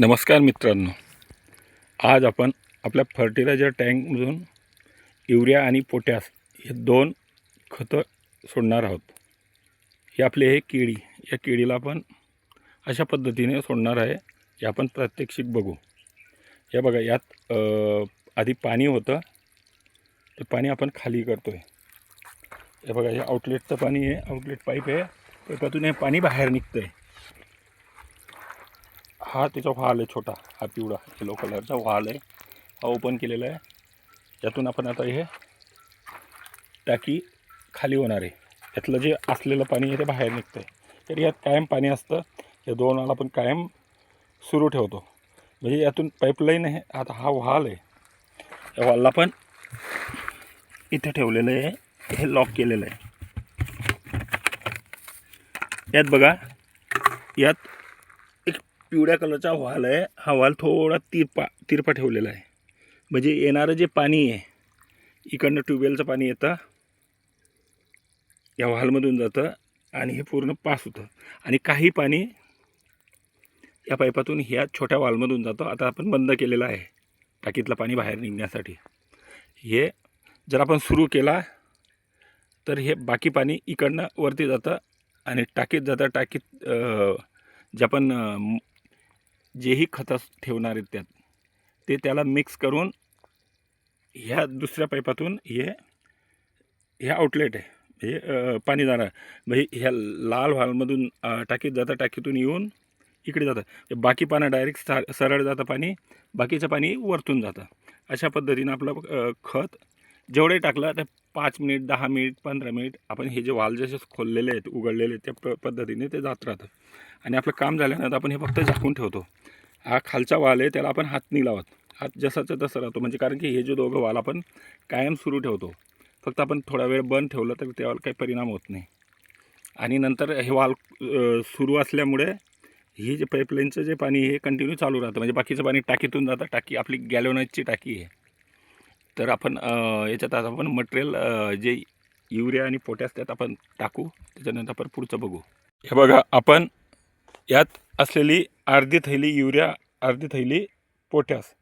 नमस्कार मित्रांनो. आज आपण आपल्या फर्टिलायझर टँकमधून युरिया आणि पोटॅश हे दोन खतं सोडणार आहोत. हे आपले हे केळी या केळीला आपण अशा पद्धतीने सोडणार आहे हे आपण प्रात्यक्षिक बघू. या बघा यात आधी पाणी होतं. ते पाणी आपण खाली करतो आहे हे बघा हे आउटलेटचं पाणी आहे आउटलेट पाईप आहे. पाईपातून हे पाणी बाहेर निघतं आहे हा त्याचा व्हाल आहे छोटा हा पिवळा येलो कलरचा व्हाल आहे. हा ओपन केलेला आहे. यातून आपण आता हे टाकी खाली होणार आहे. यातलं जे असलेलं पाणी आहे ते बाहेर निघतं आहे तर यात कायम पाणी असतं. या दोन आपण कायम सुरू ठेवतो. म्हणजे यातून पाईपलाईन आहे. आता हा व्हाल आहे. या व्हालला पण इथे ठेवलेलं आहे. हे लॉक केलेलं आहे. यात बघा यात पिवळ्या कलरचा व्हाल आहे. हा व्हाल थोडा तिरपा तिरपा ठेवलेला आहे. म्हणजे येणारं जे पाणी आहे इकडनं ट्यूबवेलचं पाणी येतं या व्हालमधून जातं आणि हे पूर्ण पास होतं. आणि काही पाणी या पाईपातून ह्या छोट्या वालमधून जातं. आता आपण बंद केलेलं आहे टाकीतलं पाणी बाहेर निघण्यासाठी. हे जर आपण सुरू केला तर हे बाकी पाणी इकडनं वरती जातं आणि टाकीत जातं टाकीत जे आपण जेही खतं ठेवणार आहेत त्यात ते त्याला मिक्स करून ह्या दुसऱ्या पाईपातून हे ह्या आउटलेट आहे. हे पाणी जाणार. म्हणजे ह्या लाल व्हालमधून टाकीत जातं टाकीतून येऊन इकडे जातं. बाकी पाणी डायरेक्ट सा सरळ जातं पाणी बाकीचं पाणी वरतून जातं. अशा पद्धतीनं आपलं खत जेवढे टाकलं तर पाच मिनिट दहा मिनिट पंधरा मिनिट आपण हे जे वाल जसे खोललेले आहेत उघडलेले आहेत त्या प पद्धतीने ते जात राहतं आणि आपलं काम झाल्यानंतर आपण हे फक्त झाकून ठेवतो. हा खालचा वाल आहे त्याला आपण हात नाही लावत. हात जसाचा तसा राहतो. म्हणजे कारण की हे जे दोघं वाल आपण कायम सुरू ठेवतो. फक्त आपण थोडा वेळ बंद ठेवलं तर त्यावर काही परिणाम होत नाही. आणि नंतर हे वाल सुरू असल्यामुळे ही जे पाईपलाईनचं जे पाणी हे कंटिन्यू चालू राहतं. म्हणजे बाकीचं पाणी टाकीतून जातं. टाकी आपली गॅलोनाईजची टाकी आहे. तर आपण याच्यात आता आपण मटेरियल जे युरिया आणि पोटॅश त्यात आपण टाकू. त्याच्यानंतर आपण पुढचं बघू. हे बघा आपण यात असलेली अर्धी थैली युरिया अर्धी थैली पोटॅस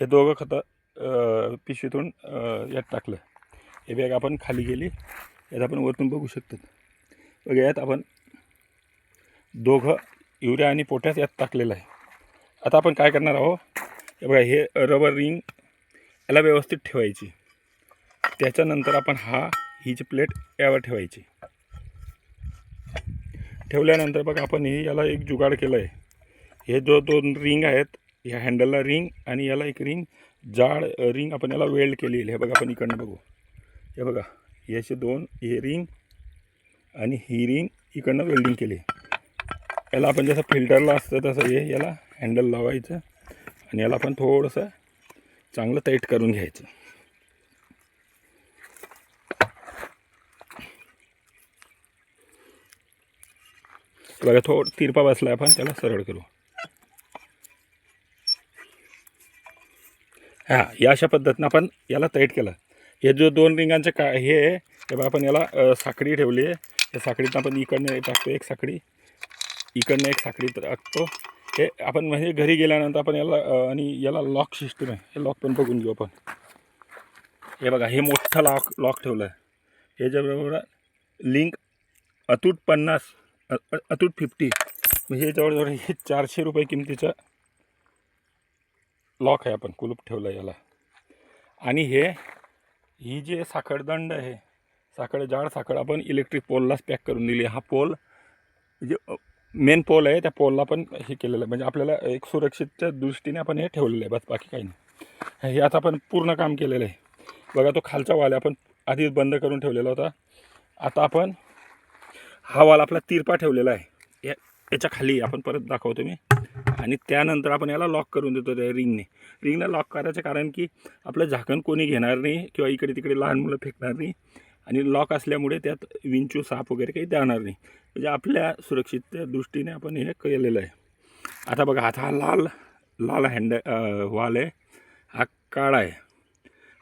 हे दोघं खतं पिशवीतून यात टाकलं. हे बॅग आपण खाली गेली. यात आपण वरतून बघू शकतो. बघा यात आपण दोघं युरिया आणि पोट्यास यात टाकलेलं आहे. आता आपण काय करणार आहोत? हे बघा हे रबर रिंग याला व्यवस्थित ठेवायची. त्याच्यानंतर आपण हा ही जी प्लेट यावर ठेवायची. ठेवल्यानंतर बघा आपण हे याला एक जुगाड केलं आहे हे जो दोन रिंग आहेत ह्या हँडलला रिंग आणि याला एक रिंग जाड रिंग आपण याला वेल्ड केली हे बघा आपण इकडनं बघू. हे बघा याचे दोन हे रिंग आणि ही रिंग इकडनं वेल्डिंग केली. याला आपण जसं फिल्टरला असतं तसं हे याला हँडल लावायचं. आणि याला आपण थोडंसं चांगलं टाईट करून घ्यायचं. बघा थोडं तिरपा बसला आपण त्याला सरळ करू. हां या अशा पद्धतीनं आपण याला टाईट केलं. हे जो दोन रिंगांचं का हे आहे तेव्हा आपण याला साखळी ठेवली आहे. त्या साखळीतनं आपण इकडनं टाकतो एक साखळी. इकडनं एक साखळी टाकतो. हे आपण म्हणजे घरी गेल्यानंतर आपण याला आणि याला लॉक सिस्टम आहे. हे लॉक पण बघून घेऊ आपण. हे बघा हे मोठं लॉक लॉक ठेवलं आहे ह्याच्याबरोबर लिंक अतूट पन्नास अतूट फिफ्टी म्हणजे जवळजवळ हे चारशे रुपये किमतीचं लॉक आहे आपण. कुलूप ठेवलं आहे याला. आणि हे ही जे साखळदंड आहे साखळ जाड साखळ आपण इलेक्ट्रिक पोललाच पॅक करून दिली. हा पोल म्हणजे मेन पोल आहे त्या पोलला पण हे केलेलं आहे. म्हणजे आपल्याला एक सुरक्षितच्या दृष्टीने आपण हे ठेवलेलं आहे बस बाकी काही नाही. हे आता आपण पूर्ण काम केलेलं आहे. बघा तो खालचा वाल आहे आपण आधीच बंद करून ठेवलेला होता. आता आपण हा वाल आपला तिरपा ठेवलेला आहे. या याच्या खाली आपण परत दाखवतो मी. आणि त्यानंतर आपण याला लॉक करून देतो त्या रिंगने रिंगला लॉक करायचं कारण की आपलं झाकण कोणी घेणार नाही किंवा इकडे तिकडे लहान मुलं फेकणार नाही. आणि लॉक असल्यामुळे त्यात विंचू साप वगैरे काही जाणार नाही. म्हणजे आपल्या सुरक्षित दृष्टीने आपण हे केलेलं आहे. आता बघा आता हा लाल लाल हँड वाल आहे. हा काळा आहे.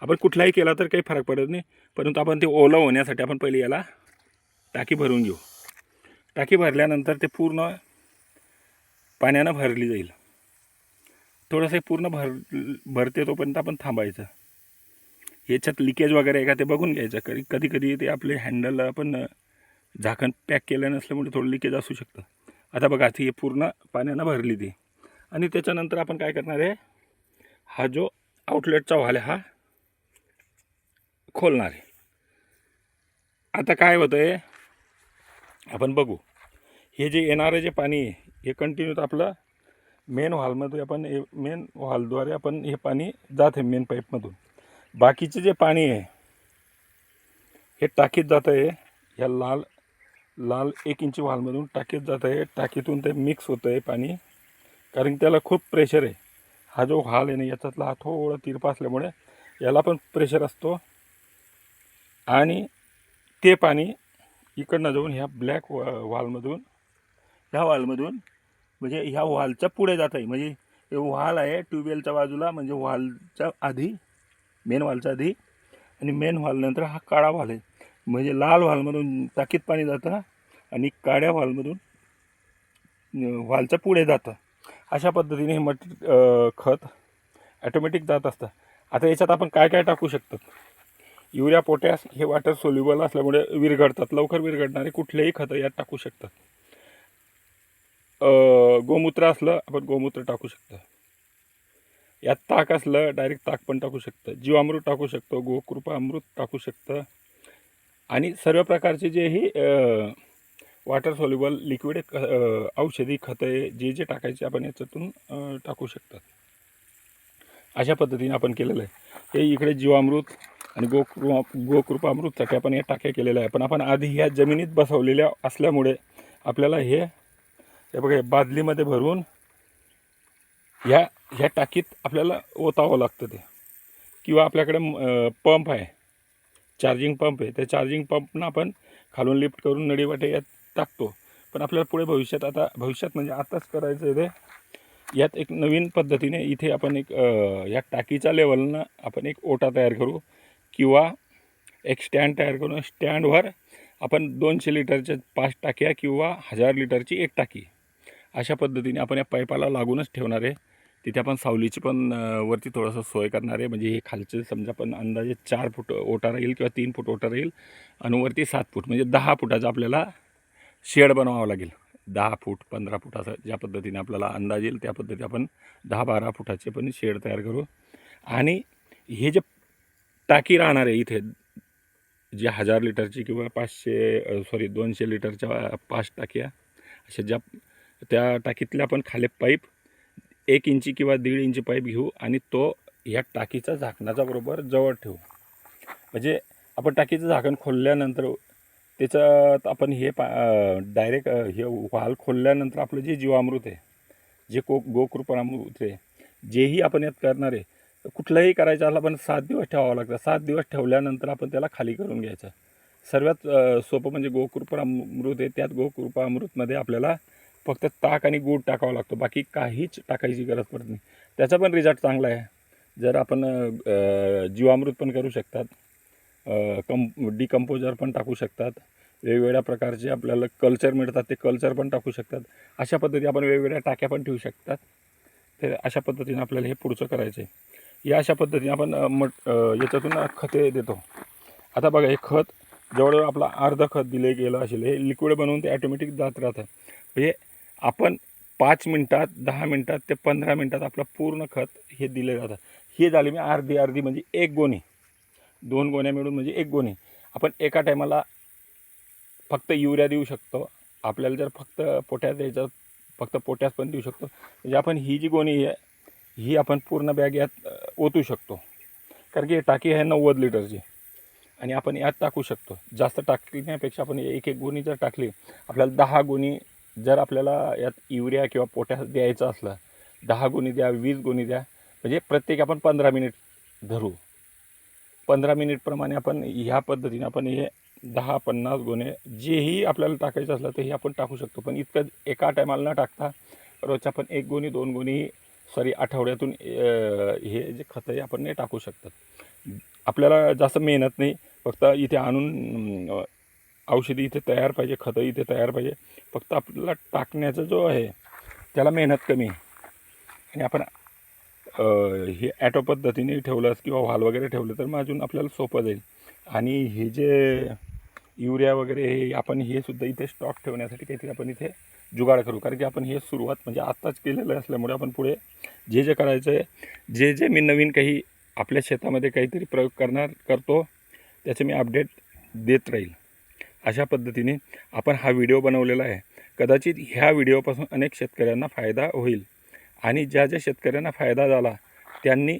आपण कुठलाही केला तर काही फरक पडत नाही. परंतु आपण ते ओलं होण्यासाठी आपण पहिले याला टाकी भरून घेऊ. टाकी भरल्यानंतर ते पूर्ण पाण्यानं भरली जाईल. थोडंसं हे पूर्ण भर भरते तोपर्यंत आपण थांबायचं. याच्यात लिकेज वगैरे आहे का ते बघून घ्यायचं. कधी कधी कधी ते आपले हँडल आपण झाकण पॅक केलं नसल्यामुळे थोडं लिकेज असू शकतं. आता बघा ती हे पूर्ण पाण्यानं भरली ती. आणि त्याच्यानंतर आपण काय करणार आहे? हा जो आउटलेटचा व्हाल आहे हा खोलणार आहे. आता काय होतं आहे आपण बघू. हे जे येणारं जे पाणी आहे हे कंटिन्यू आपलं मेन व्हॉलमध्ये आपण मेन व्हॉलद्वारे आपण हे पाणी जात आहे मेन पाईपमधून बाकीचे जे पाणी आहे हे टाकीत जात आहे. ह्या लाल लाल एक इंची व्हॉलमधून टाकीत जात आहे. टाकीतून ते मिक्स होतं आहे पाणी. कारण त्याला खूप प्रेशर आहे. हा जो व्हाल आहे ना याच्यातला हा थोडा तिरपा असल्यामुळे याला पण प्रेशर असतो. आणि ते पाणी इकडनं जाऊन ह्या ब्लॅक वालमधून ह्या वालमधून म्हणजे ह्या वालच्या पुढे जात आहे. म्हणजे हे वाल आहे ट्यूबवेलच्या बाजूला म्हणजे वालच्या आधी मेन व्हालचा आधी. आणि मेन व्हालनंतर हा काळा व्हाल आहे. म्हणजे लाल व्हालमधून टाकीत पाणी जातं आणि काळ्या व्हालमधून वॉलच्या पुढे जातं. अशा पद्धतीने हे मट खत ॲटोमॅटिक जात असतं. आता याच्यात आपण काय काय टाकू शकतो? युरिया पोटॅश हे वॉटर सोल्युबल असल्यामुळे विरघडतात लवकर विरघडणारे कुठलेही खतं यात टाकू शकतात. गोमूत्र असलं आपण गोमूत्र टाकू शकतो. यात ताक असलं डायरेक्ट ताक पण टाकू शकतं. जीवामृत टाकू शकतो गोकृपा अमृत टाकू शकतं. आणि सर्व प्रकारचे जे ही वॉटर सॉल्युबल लिक्विड औषधी खतं जे जे टाकायचे आपण याच्यातून टाकू शकतात. अशा पद्धतीने आपण केलेलं आहे. हे इकडे जीवामृत आणि गोकृपा गोकृपामृतसाठी आपण या टाक्या केलेल्या आहे. पण आपण आधी ह्या जमिनीत बसवलेल्या असल्यामुळे आपल्याला हे बघा बादलीमध्ये भरून ह्या ह्या टाकीत आपल्याला ओतावं लागतं ते. किंवा आपल्याकडे पंप आहे. चार्जिंग पंप आहे. त्या चार्जिंग पंपनं आपण खालून लिफ्ट करून नडीवाटे यात टाकतो. पण आपल्याला पुढे भविष्यात आता भविष्यात म्हणजे आताच करायचं आहे ते. यात एक नवीन पद्धतीने इथे आपण एक या टाकीच्या लेवलनं आपण एक ओटा तयार करू. किंवा एक स्टँड तयार करून स्टँडवर आपण दोनशे लिटरच्या पाच टाक्या किंवा हजार लिटरची एक टाकी. अशा पद्धतीने आपण या पाईपाला लागूनच ठेवणार आहे. तिथे आपण सावलीची पण वरती थोडंसं सोय करणार आहे. म्हणजे हे खालचे समजा पण अंदाजे चार फूट ओटा राहील किंवा तीन फूट ओटा राहील आणि वरती सात फूट. म्हणजे दहा फुटाचा आपल्याला शेड बनवावं लागेल. दहा फूट पंधरा फूट असं ज्या पद्धतीने आपल्याला अंदाज येईल त्या पद्धतीने आपण दहा बारा फुटाचे पण शेड तयार करू. आणि हे जे टाकी राहणार आहे इथे जे हजार लिटरची किंवा पाचशे सॉरी दोनशे लिटरच्या पाच टाक्या अशा ज्या त्या टाकीतल्या आपण खाली पाईप एक इंची किंवा दीड इंची पाईप घेऊ आणि तो ह्या टाकीचा झाकणाचा बरोबर जवळ ठेवू. म्हणजे आपण टाकीचं झाकण खोलल्यानंतर त्याच्यात आपण हे पा डायरेक्ट हे वाल खोलल्यानंतर आपलं जे जीवामृत आहे जे को गोकृपामृत आहे जेही आपण यात करणार आहे कुठलंही करायचं असलं पण सात दिवस ठेवावं लागतं. सात दिवस ठेवल्यानंतर आपण त्याला खाली करून घ्यायचं. सर्वात सोपं म्हणजे गोकृपामृत आहे त्यात गोकृपामृतमध्ये आपल्याला फक्त ताक आणि गूळ टाकावा लागतो. बाकी काहीच टाकायची गरज पडत नाही. त्याचा पण रिझल्ट चांगला आहे. जर आपण जीवामृत पण करू शकतात. कं डिकम्पोजर पण टाकू शकतात. वेगवेगळ्या प्रकारचे आपल्याला कल्चर मिळतात ते कल्चर पण टाकू शकतात. अशा पद्धती आपण वेगवेगळ्या टाक्या पण ठेवू शकतात. तर अशा पद्धतीने आपल्याला हे पुढचं करायचं आहे. या अशा पद्धतीने आपण मट याच्यातून खते देतो. आता बघा हे खत जवळजवळ आपलं अर्ध खत दिले गेलं असेल. हे लिक्विड बनवून ते ॲटोमॅटिक जात राहतं. म्हणजे आपण पाच मिनटात दहा मिनटात ते पंधरा मिनटात आपलं पूर्ण खत हे दिलं जातं. हे झाले मी अर्धी अर्धी म्हणजे एक गोणी. दोन गोण्या मिळून म्हणजे एक गोणी. आपण एका टायमाला फक्त युरिया देऊ शकतो. आपल्याला जर फक्त पोट्यास द्यायचं फक्त पोट्यास पण देऊ शकतो. म्हणजे आपण ही जी गोणी आहे ही आपण पूर्ण बॅग यात ओतू शकतो. कारण की टाकी आहे नव्वद लिटरची. आणि आपण यात टाकू शकतो. जास्त टाकण्यापेक्षा आपण एक एक गोणी जर टाकली आपल्याला दहा गोणी जर आपल्याला यात युरिया किंवा पोटॅश द्यायचं असलं दहा गुणी द्या वीस गुणी द्या म्हणजे प्रत्येक आपण पंधरा मिनिट धरू. पंधरा मिनिटप्रमाणे आपण ह्या पद्धतीने आपण हे दहा पन्नास गुणे जेही आपल्याला टाकायचं असलं तेही आपण टाकू शकतो. पण इतकं एका टायमाला न टाकता रोजच्या आपण एक गुणी दोन गुणी सॉरी आठवड्यातून हे जे खतं आहे आपण हे टाकू शकतात आपल्याला जास्त मेहनत नाही फक्त इथे आणून औषधी इथे तयार पाहिजे खतं इथे तयार पाहिजे. फक्त आपल्याला टाकण्याचा जो आहे त्याला मेहनत कमी आणि आपण हे ॲटो पद्धतीने ठेवलंस किंवा व्हाल वगैरे ठेवलं तर मग अजून आपल्याला सोपं जाईल. आणि हे जे युरिया वगैरे हे आपण हे सुद्धा इथे स्टॉक ठेवण्यासाठी काहीतरी आपण इथे जुगाड करू. कारण की आपण हे सुरुवात म्हणजे आत्ताच केलेलं असल्यामुळे आपण पुढे जे जे करायचं आहे जे जे मी नवीन काही आपल्या शेतामध्ये काहीतरी प्रयोग करणार करतो त्याचे मी अपडेट देत राहील. अशा पद्धतीने आपण हा व्हिडिओ बनवलेला आहे. कदाचित ह्या व्हिडिओपासून अनेक शेतकऱ्यांना फायदा होईल. आणि ज्या ज्या शेतकऱ्यांना फायदा झाला त्यांनी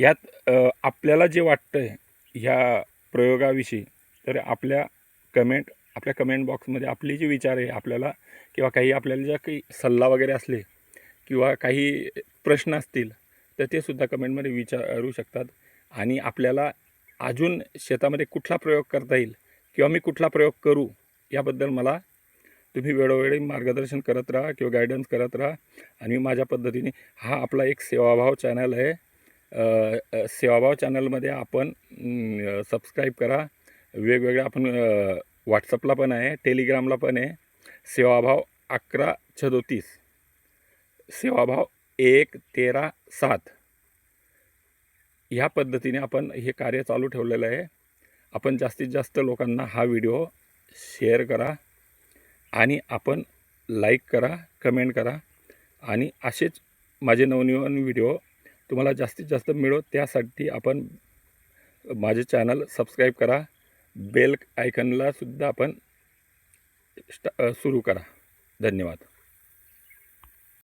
यात आपल्याला जे वाटतं आहे ह्या प्रयोगाविषयी तर आपल्या कमेंट आपल्या कमेंट बॉक्समध्ये आपले जे विचार आहे आपल्याला किंवा काही आपल्याला ज्या काही सल्ला वगैरे असले किंवा काही प्रश्न असतील तर ते सुद्धा कमेंटमध्ये विचारू शकतात. आणि आपल्याला अजून शेतामध्ये कुठला प्रयोग करता येईल किंवा मी कुठला प्रयोग करू याबद्दल मला तुम्ही वेळोवेळी मार्गदर्शन करत राहा किंवा गायडन्स करत राहा. आणि माझ्या पद्धतीने हा आपला एक सेवाभाव चॅनल आहे. सेवाभाव चॅनलमध्ये आपण सबस्क्राईब करा. वेगवेगळ्या आपण व्हॉट्सअपला पण आहे टेलिग्रामला पण आहे. सेवाभाव अकरा छदोतीस. सेवाभाव एक तेरा सात. ह्या पद्धतीने आपण हे कार्य चालू ठेवलेलं आहे. आपण जास्तीत जास्त लोकांना हा व्हिडिओ शेअर करा आणि आपण लाईक करा कमेंट करा आणि असेच माझे नवनवीन व्हिडिओ तुम्हाला जास्तीत जास्त मिळो त्यासाठी आपण माझे चॅनल सबस्क्राईब करा. बेल आयकनलासुद्धा आपण स्टा सुरू करा. धन्यवाद.